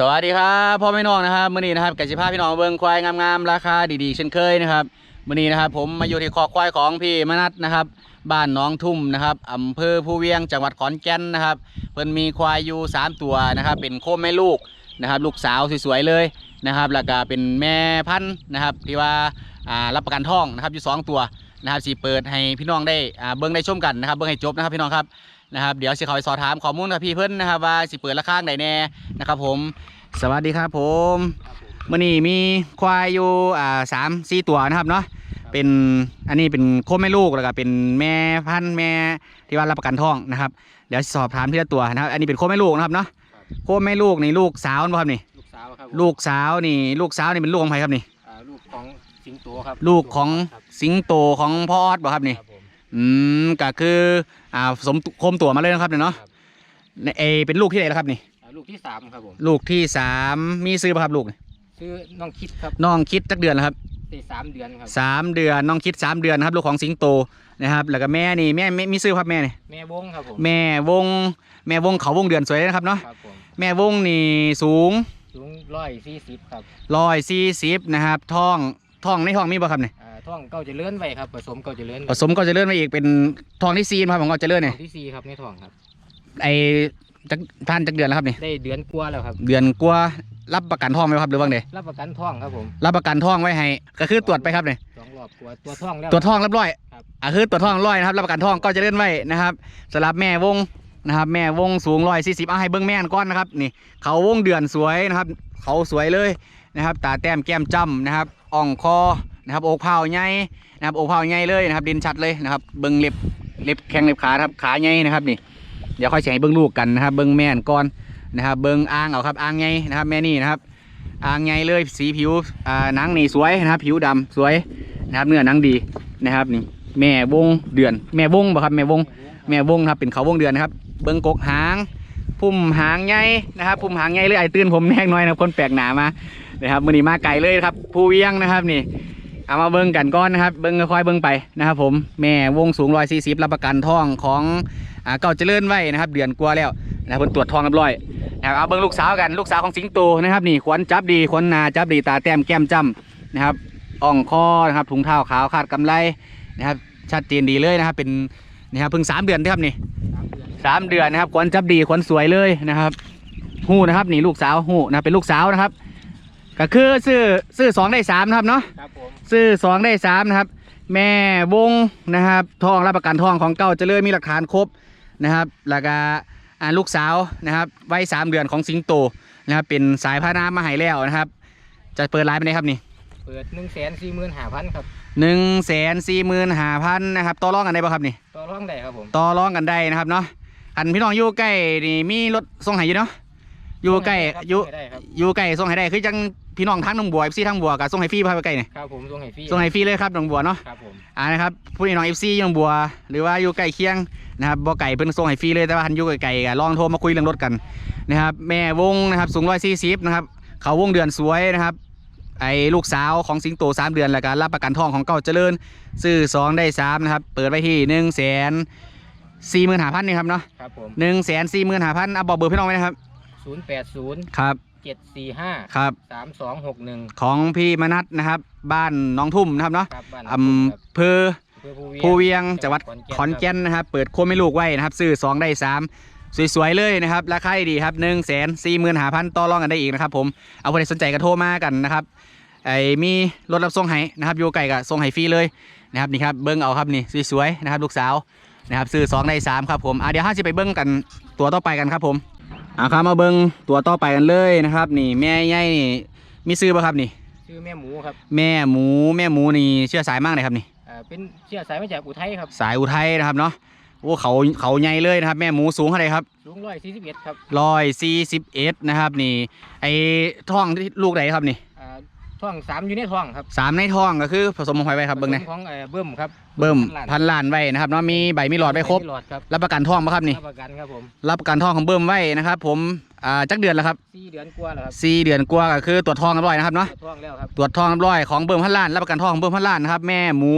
สวัสดีครับพ่อแม่น้องนะครับมื้อนี้นะครับกสิภาพี่น้องเบิ่งควายงามๆราคาดีๆเช่นเคยนะครับมื้อนี้นะครับ ผมมาอยู่ที่คอกควายของพี่มนัทนะครับ บ้านน้องทุ่มนะครับอำเภอภูเวียงจังหวัดขอนแก่นนะครับเพิ่นมีควายอยู่สามตัวนะครับ เป็นโคแม่ลูกนะครับ ลูกสาวสวยๆเลยนะครับแล้วก็เป็นแม่พันธุ์นะครับที่ว่ารับประกันท้องนะครับอยู่สองตัวนะครับสิเปิดให้พี่น้องได้เบิ่งได้ชมกันนะครับ เบิ่งให้จบนะครับพี่น้องครับ นะครับเดี๋ยวสิเขาไปสอบถามข้อมูลกับพี่เพิ่นนะครับว่าสิเปิดราคาใดแน่นะครับผมสวัสดีครับผมมื่อนี้มีควายอยู่อ่าสามสี่ตัวนะครับเนาะเป็นอันนี้เป็นโคมแม่ลูกแล้วก็เป็นแม่พันธุ์แม่ที่ว่ารับประกันท้องนะครับเดี๋ยวสอบถามทีละตัวนะครับ อันนี้เป็นโคมแม่ลูกนะครับเนาะโคมแม่ลูกนี่ลูกสาวนะครับนี่ลูกสาวครับลูกสาวนี่ลูกสาวนี่เป็นลูกของใครครับนี่อ่าลูกของสิงโตครับลูกของครับสิงโตของพ่อออดบ่ครับนี่ครับผม อืมก็คืออ่าสมโคมตัวมาเลยนะครับเนี่ยเนาะครับเอเป็นลูกที่ไหนแล้วครับนี่อ่าลูกที่สามครับผมลูกที่สามมีซื้อป่ะครับลูกนี่ชื่อน้องคิดครับน้องคิดจักเดือนแล้วครับได้สามเดือนครับสามเดือนน้องคิดสามเดือนนะครับลูกของสิงโตนะครับแล้วก็แม่นี่แม่แม่มีซื้อครับแม่นี่แม่วงครับผมแม่วง แม่วงเขาวงเดือนสวยเลยนะครับเนาะครับผมแม่วงนี่สูงสูงร้อยสี่สิบครับร้อยสี่สิบนะครับท้องท้องในท้องมีบ่ครับเนี่ยอ่า ท้องเก่าจะเลื่อนไว้ครับผสมเก่าจะเลื่อนผสมก็จะเลื่อนมาอีกเป็นท้องที่ซีนะครับของก็จะเลื่อนเนี่ยที่สี่ครับในท้องครับ ไอจักท่านจักเดือนแล้วครับนี่ได้เดือนกว่าแล้วครับ เดือนกว่ารับประกันท้องไหมครับหรือว่าไงรับประกันท้องครับผมรับประกันท้องไว้ให้ ก็คือตรวจไปครับเนี่ยสองรอบกว่าตัวท้องแล้ว ตรวจท้องเรียบร้อยครับ อะคือตรวจท้องร้อยนะครับรับประกันท้องก็จะเลื่อนไว้นะครับสำหรับแม่วงนะครับ แม่วงสูงร้อยสี่สิบเอาให้เบิ้งแม่นก้อนนะครับนี่เขาวงเดือนสวยนะครับ เขาสวยเลยนะครับ ตาแต้มแก้มจ้ำนะครับอ่องคอ นะครับอกเผาใหญ่นะครับอกเผาใหญ่เลยนะครับดินชัดเลยนะครับเบิ้งเล็บเล็บแข้งเล็บขาครับขาใหญ่นะครับนี่เดี๋ยวค่อยใช้เบิ้งลูกกันนะครับเบิ้งแม่นก้อนนะครับเบิ้งอ่างเอาครับอ่างใหญ่นะครับแม่นี่นะครับอ่างใหญ่เลยสีผิวอ่าหนังนี่สวยนะครับ ผิวดำสวยนะครับเนื้อหนังดีนะครับนี่แม่วงเดือน แม่วงบ่ครับแม่วงแม่วงครับเป็นเขาวงเดือนนะครับ เบิ้งกกหางพุ่มหางใหญ่นะครับพุ่มหางใหญ่เลยไอ้ตื่นผมแน่น้อยนะคนแปลกหนามานะครับมือนี้มาไกลเลยครับ ผู้เวียงนะครับนี่ เอามาเบิ้งกันก้อนนะครับ เบิ้งค่อยเบิ้งไปนะครับ ผมแม่วงสูงร้อยสี่สิบรับประกันทองของอาเก่าเจริญไว้นะครับ เดือนกว่าแล้วนะครับเพิ่นตรวจทองเรียบร้อยนะครับเอาเบิ้งลูกสาวกันลูกสาวของสิงโตนะครับนี่ขวัญจับดีขวัญนาจับดีตาแต้มแก้มจ้ำนะครับอ่องคอนะครับถุงเท้าขาวคาดกำไลนะครับชัดเจนดีเลยนะครับ เป็นนี่ครับเพิ่งสามเดือนนะครับนี่สามเดือนนะครับขวัญจับดีขวัญสวยเลยนะครับหูนะครับนี่ลูกสาวหูนะเป็นลูกสาวนะครับ ก็คือซื้อซื้อสองได้สามนะครับเนาะครับผมซื้อสองได้สามนะครับ แม่วงนะครับทองรับประกันทองของเก่าเจริญมีหลักฐานครบนะครับแล้วก็อ่าลูกสาวนะครับวัยสามเดือนของสิงโตนะครับเป็นสายพานามาใหายแล้วนะครับ จะเปิดไลน์ไปไหนครับนี่เปิดหนึ่งแสนสี่หมื่นห้าพันครับหนึ่งแสนสี่หมื่นห้าพันนะครับต่อรองกันได้ป่ะครับนี่ต่อรองได้ครับผมต่อรองกันได้นะครับเนาะอันพี่น้องอยู่ใกล้นี่มีรถส่งให้อยู่เนาะอยู่ใกล้ครับอยู่ส่งให้ได้ครับอยู่ใกล้ส่งให้ได้คือจัง พี่น้องทั้งหนองบัวเอฟซีทั้งบัวกับส่งให้ฟรีพาไปใกล้เนี่ยครับผมส่งให้ฟรีส่งให้ฟรีเลยครับหนองบัวเนาะครับผมอ่านะครับผู้พี่น้องเอฟซีหนองบัว หรือว่าอยู่ใกล้เคียงนะครับบ่ไก่เพิ่นส่งให้ฟรีเลยแต่ว่าทันอยู่ไกลๆก็ลองโทรมาคุยเรื่องรถกันนะครับแม่วงนะครับสูงร้อยสี่สิบนะครับเขาวงเดือนสวยนะครับไอ้ลูกสาวของสิงโตสามเดือนแล้วก็รับประกันทองของเก่าเจริญ ซื้อสองได้สามนะครับเปิดไว้ที่หนึ่งแสนสี่หมื่นห้าพันนี่ครับเนาะครับผมหนึ่งแสนสี่หมื่นห้าพันเอาบอกเบอร์พี่น้องไว้นะครับศูนย์แปดศูนย์ครับ เจ็ดสี่ห้าครับ สามสองหกหนึ่งของพี่มนัทนะครับ บ้านหน้องทุ่มนะครับเนาะครับบ้านอำเภอเพื่อภูเวียงจังหวัดขอนแก่นนะครับ เปิดโคมไม่ลูกไว้นะครับ ซื้อสองได้สามสวย ๆ เลยนะครับ ราคาดีครับหนึ่งแสนสี่หมื่นห้าพันต่อรองกันได้อีกนะครับผมเอาคนใดสนใจก็โทรมากันนะครับไอ้มีรถรับส่งให้นะครับอยู่ไกลกับส่งให้ฟรีเลยนะครับนี่ครับเบิ้งเอาครับนี่สวยๆนะครับลูกสาวนะครับซื้อสองได้สามครับผมอะเดี๋ยวห้าสิไปเบิ้งกันตัวต่อไปกันครับผม อะครับมาเบิ้งตัวต่อไปกันเลยนะครับ นี่แม่ใหญ่นี่มีซื้อป่ะครับนี่ ชื่อแม่หมูครับแม่หมูแม่หมูนี่เชื่อสายมากเลยครับนี่ อ่าเป็นเชื้อสายมาจากอุทัยครับ สายอุทัยนะครับเนาะโอ้เขาเขาใหญ่เลยนะครับ แม่หมูสูงเท่าไหร่ครับสูงร้อยสี่สิบเอ็ดครับร้อยสี่สิบเอ็ดนะครับ นี่ไอ้ท้องที่ลูกไหนครับนี่อ่า ท้องสามอยู่ในท้องครับสามในท้องก็คือผสมของไฟไว้ครับเบิ้งผนะสมของเอ่อเบิ่มครับเบิ่มล้านพันล้านไว้นะครับเนาะมีใบมีหลอดไว้ครบหลอดครับรับประกันท้องปะครับนี่ รับประกันครับผมรับประกันท้องของเบิ่มไว้นะครับ ผมอ่าจักเดือนแล้วครับสี่เดือนกว่าแล้วครับสี่เดือนกว่าก็คือตรวจท้องเรียบร้อยนะครับเนาะตรวจท้องแล้วครับตรวจท้องเรียบร้อยของเบิ่มพันล้านรับประกันท้องของเบิ่มพันล้านนะครับแม่หมู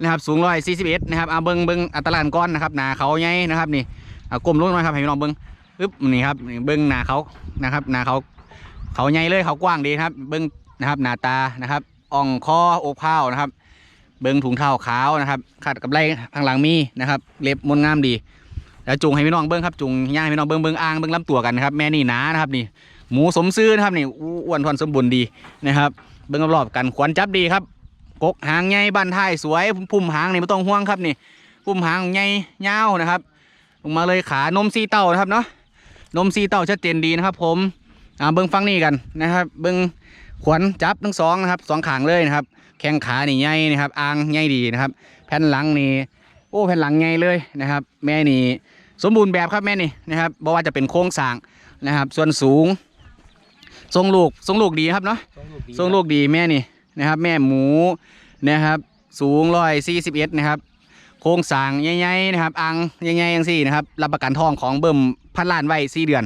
นะครับสูงร้อยสี่สิบเอ็ดนะครับเอาเบิ่งเบิ่งอัตราการก้อนนะครับหนาเขาใหญ่นะครับนี่เอาก้มลงหน่อยครับให้พี่น้องเบิ้งปึ๊บนี่ครับนี่เบิ้งหน้าเขานะครับหน้าเขาเขาใหญ่เลยเขากว้างดีนะครับเบิ้ง นะครับ หน้าตานะครับอ่องคออกเผานะครับ เบิ้งถุงเท้าขาวนะครับขัดกับไรทางหลังมีนะครับ เล็บมนงามดีแล้วจุงให้พี่น้องเบิ้งครับจุงย่างให้พี่น้องเบิ้งเบิ้งอ่างเบิ้งลำตัวกันนะครับแม่นี่หนานะครับนี่หมูสมซื่อนะครับนี่อ้วนทวนสมบูรณ์ดีนะครับ เบิ้งรอบๆกันขวัญจับดีครับกกหางใหญ่บันท้ายสวยพุ่มหางนี่ไม่ต้องห่วงครับนี่พุ่มหางใหญ่ยาวนะครับลงมาเลยขานมซีเต้านะครับเนาะนมซีเต้าชัดเจนดีนะครับ ผมอ่าเบิ้งฟังนี่กันนะครับ เบิ้ง ขวัญจับทั้งสองนะครับสองขางเลยนะครับ แข้งขานี่ใหญ่นะครับอ่างใหญ่ดีนะครับ แผ่นหลังนี่โอ้แผ่นหลังใหญ่เลยนะครับ แม่นี่สมบูรณ์แบบครับแม่นี่นะครับบ่ว่าจะเป็นโครงสร้างนะครับ ส่วนสูงทรงลูกทรงลูกดีครับเนาะทรงลูกดีทรงลูกดีแม่นี่นะครับ แม่หมูนะครับ สูงร้อยสี่สิบเอ็ดนะครับ โครงสร้างใหญ่ๆนะครับอังใหญ่ๆอย่างสี่นะครับรับประกันทองของเบิ่มพันล้านไว้สี่เดือน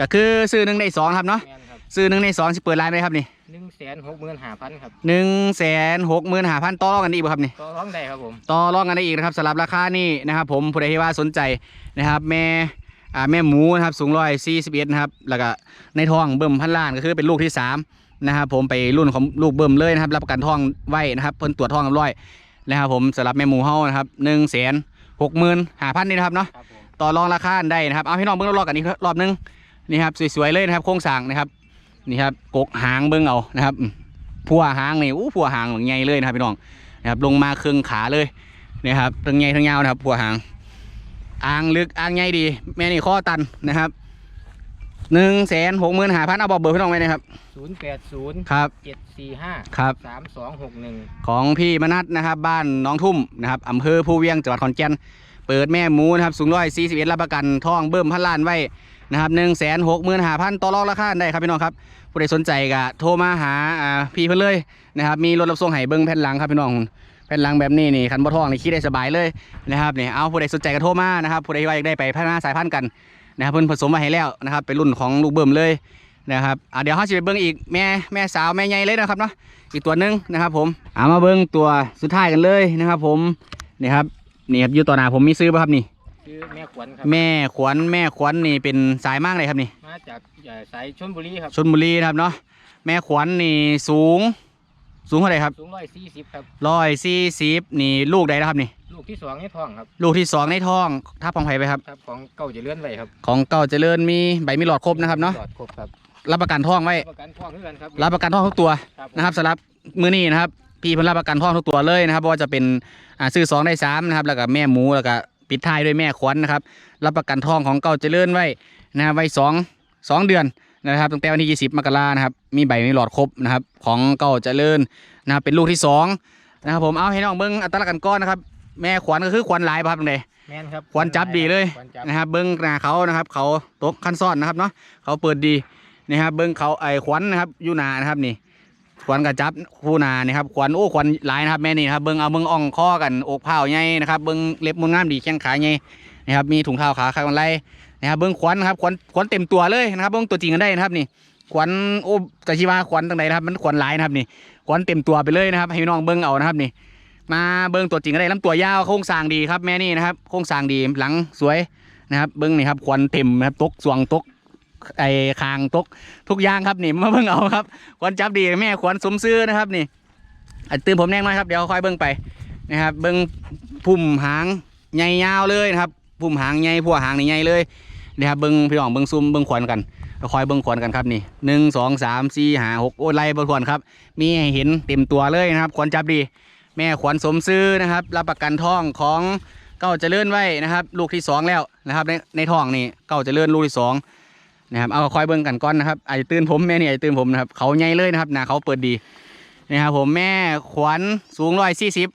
ก็คือซื้อหนึ่งในสองครับเนาะแม่นครับ ซื้อหนึ่งในสองสิเปิดร้านไหมครับนี่หนึ่งแสนหกหมื่นห้าพันครับหนึ่งแสนหกหมื่นห้าพันต่อรองกันอีกบ่ครับนี่ต่อร้องได้ครับผมต่อรองกันได้อีกนะครับสำหรับราคานี่นะครับ ผมผู้ใดที่ว่าสนใจนะครับ แม่อ่าแม่หมูนะครับสูงร้อยสี่สิบเอ็ดนะครับแล้วก็ในท้องเบิ่มพันล้านก็คือเป็นลูกที่สามนะครับผมไปรุ่นของลูกเบิ่มเลยนะครับ รับประกันท้องไว้นะครับเพิ่นตรวจท้องเรียบร้อยนะครับผมสำหรับแม่หมูเฮานะครับหนึ่งแสนหกหมื่นห้าพันนี่นะครับเนาะครับผมต่อรองราคาได้นะครับเอาพี่น้องเบิ้งรอบๆกันอีกรอบนึงนี่ครับสวยๆเลยนะครับโครงสร้างนะครับ นี่ครับกกหางเบิ้งเอานะครับอืมพัวหางนี่อู้พัวหางใหญ่เลยนะครับพี่น้องนะครับลงมาครึ่งขาเลยนี่ครับทั้งใหญ่ทั้งยาวนะครับพัวหางอ่างลึกอ่างใหญ่ดี แม่นี่ข้อตันนะครับหนึ่งแสนหกหมื่นห้าพันเอาบอกเบอร์พี่น้องไว้นะครับศูนย์แปดศูนย์ครับเจ็ดสี่ห้าครับสามสองหกหนึ่งของพี่มนัทนะครับ บ้านหน้องทุ่มนะครับอำเภอภูเวียงจังหวัดขอนแก่นเปิดแม่หมูนะครับสูงร้อยสี่สิบเอ็ดรับประกันท่องเบิ่มพันล้านไว้ นะครับหนึ่งแสนหกหมื่นห้าพันต่อรองราคาได้ครับพี่น้องครับผู้ใดสนใจก็โทรมาหาอ่าพี่เพิ่นเลยนะครับมีรถรับส่งให้เบิ่งแผ่นหลังครับพี่น้องแผ่นหลังแบบนี้นี่คันบ่ทองนี่ขี่ได้สบายเลยนะครับนี่เอาผู้ใดสนใจก็โทรมานะครับผู้ใดว่าอยากได้ไปพัฒนาสายพันธุ์กันนะครับเพิ่นผสมมาให้แล้วนะครับเป็นรุ่นของลูกเบิ่มเลยนะครับอะเดี๋ยวเราจะไปเบิ่งอีกแม่แม่สาวแม่ใหญ่เลยนะครับเนาะอีกตัวหนึ่งนะครับ ผมเอามาเบิ้งตัวสุดท้ายกันเลยนะครับ ผมนี่ครับนี่ครับอยู่ต่อหน้าผมมีซื้อป่ะครับนี่ ชื่อแม่ขวัญครับ แม่ขวัญแม่ขวัญนี่เป็นสายมากเลยครับนี่มาจากเอ่อสายชลบุรีครับ ชนบุรีนะครับเนาะแม่ขวัญนี่สูง สูงเท่าไหร่ครับสูงร้อยสี่สิบครับ ร้อยสี่สิบนี่ลูกใดนะครับนี่ ลูกที่สองในท้องครับ ลูกที่สองในท้องทับของไผ่ไปครับ ครับของเก่าจะเลื่อนไว้ครับของเก่าเจริญมีใบมีหลอดครบนะครับเนาะหลอดครบครับรับประกันท้องไว้ประกันท้องเพื่อนครับรับประกันท้องทุกตัวครับผมนะครับสำหรับมือนี้นะครับพี่เพิ่นรับประกันท้องทุกตัวเลยนะครับบ่ว่าจะเป็นอ่าซื้อสองได้สามนะครับแล้วก็แม่หมูแล้วก็ ปิดท้ายด้วยแม่ขวัญนะครับ รับประกันท้องของเก่าเจริญไว้นะครับไว้สองสองเดือนนะครับตั้งแต่วันที่ 20 มกรานะครับมีใบมีหลอดครบนะครับของเก่าเจริญนะครับเป็นลูกที่สองนะครับผมเอาให้น้องเบิ้งอัตลักษณ์กันก้อนนะครับแม่ขวัญก็คือขวัญหลายบ่ครับตรงใดแม่นครับขวัญจับดีเลยขวัญจับนะครับเบิ้งหน้าเขานะครับ เขาตกขั้นซ่อนนะครับเนาะเขาเปิดดีนะครับเบิ้งเขาไอ้ขวัญนะครับอยู่หนานะครับนี่ ขวัญกับจับผู้หนานี่ครับขวัญโอ้ขวัญหลายนะครับแม่นี่นะครับเบิ้งเอาเบิ้งอ่องข้อกันอกเผาใหญ่นะครับเบิ้งเล็บมันงามดีแข้งขาใหญ่นะครับมีถุงเท้าขาขากันไรนะครับเบิ้งขวัญนครับขวัญขวัญเต็มตัวเลยนะครับเบิ้งตัวจริงกันได้นะครับนี่ขวัญโอ้จะชีวาขวัญตรงไหนนะครับมันขวัญหลายนะครับนี่ขวัญเต็มตัวไปเลยนะครับ ให้พี่น้องเบิ้งเอานะครับนี่ มาเบิ้งตัวจริงก็ได้ลำตัวยาวโครงสร้างดีครับแม่นี่นะครับโครงสร้างดีหลังสวยนะครับเบิ้งนี่ครับควันเต็มนะครับตกสวงตก ไอ้คางตกทุกอย่างครับนี่มาเบิ้งเอาครับควันจับดีแม่ควันสมซื้อนะครับนี่ตื่นผมแน่งหน่อยครับเดี๋ยวค่อยเบิ้งไปนะครับเบิ้งพุ่มหางใหญ่ยาวเลยนะครับพุ่มหางใหญ่พัวหางนี่ใหญ่เลยนะครับเบิ้งพี่น้องเบิ้งซุ่มเบิ้งควันกันแล้วคอยเบิ้งควันกันครับนี่หนึ่งสองสามสี่ห้าหกโอ้ไล่เบิ้งควันครับ มีให้เห็นเต็มตัวเลยนะครับควันจับดี แม่ขวัญสมซื้อนะครับ รับประกันท้องของเก้าเจริญไว้นะครับ ลูกที่สองแล้วนะครับในในท้องนี่เก้าเจริญลูกที่สอง นะครับเอาคอยเบิ่งกันก่อนนะครับอาจจะตื่นผมแม่นี่อาจจะตื่นผมนะครับเขาใหญ่เลยนะครับหนาเขาเปิดดีนะครับผมแม่ขวัญสูงร้อยสี่สิบ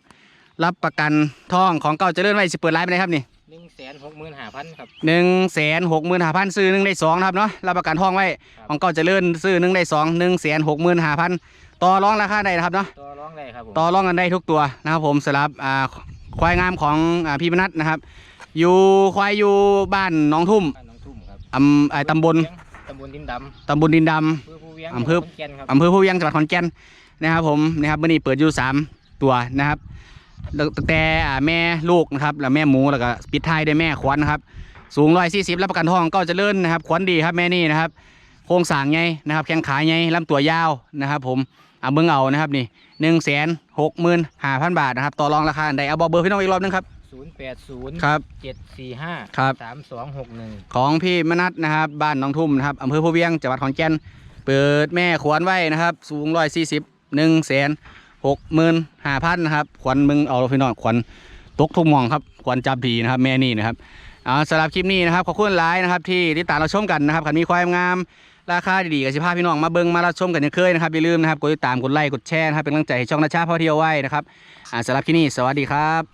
รับประกันท้องของเก้าเจริญไว้สิเปิดไลฟ์ไปเลยครับนี่หนึ่งแสนหกหมื่นห้าพันครับหนึ่งแสนหกหมื่นห้าพันซื้อหนึ่งได้สองนะครับเนาะรับประกันท้องไว้ครับของเก้าเจริญซื้อหนึ่งได้สองหนึ่งแสนหกหมื่นห้าพันต่อรองราคาได้นะครับเนาะต่อร้องได้ครับผมต่อรองกันได้ทุกตัวนะครับผมสำหรับอ่าควายงามของอ่าพี่มนัทนะครับ อยู่ควายอยู่บ้านหน้องทุ่มบ้านหน้ องทุ่มครับอำไอตำบลตำบลดินดตำบลดินดำอำเภอภูเวียงอำเภอจังหวัดขนแก่นครับำอำเภอผู้เวียงจังหวัดขอนแก่นนะครับ ผมนะครับมื่อนี้เปิดอยู่สามตัวนะครับตั้งแต่อ่าแม่ลูกนะครับแล้วแม่หมูแล้วก็ปิดท้ายด้วยแม่ขวัญนะครับ สูงร้อยสี่สิบรับประกันทองก็เจะเลื่อนนะครับขวัญดีครับแม่นี่นะครับ โครงสร้างไงนะครับ แข้งขาไงลำตัวยาวนะครับ ผมเอาเบิ้งเอานะครับนี่หนึ่งแสนหกหมื่นห้าพันบาทนะครับต่อรองราคาอันใดเอาบอกเบอร์พี่น้องอีกรอบนึงครับ ศูนย์แปดศูนย์ครับ เจ็ดสี่ห้าครับ สามสองหกหนึ่งของพี่มนัทนะครับ บ้านหน้องทุ่มนะครับอำเภอภูเวียงจังหวัดขอนแก่น เปิดแม่ขวัญไว้นะครับ สูงร้อยสี่สิบหนึ่งแสนหกหมื่นห้าพันนะครับ ขวัญมึงเอาพี่น้องขวัญตกทุกหมองครับ ขวัญจับดีนะครับ แม่นี่นะครับเอาสำหรับคลิปนี้นะครับขอบคุณหลายนะครับ ที่ติดตามเราชมกันนะครับขันมีความงาม ราคาดีๆกับสิพาพี่น้องมาเบิ่งมารับชมกันอย่างเคยนะครับอย่าลืมนะครับกดติดตามกดไลค์กดแชร์นะครับเป็นกำลังใจให้ช่องนาชาพ่อเที่ยวไว้นะครับอ่าสำหรับที่นี่สวัสดีครับ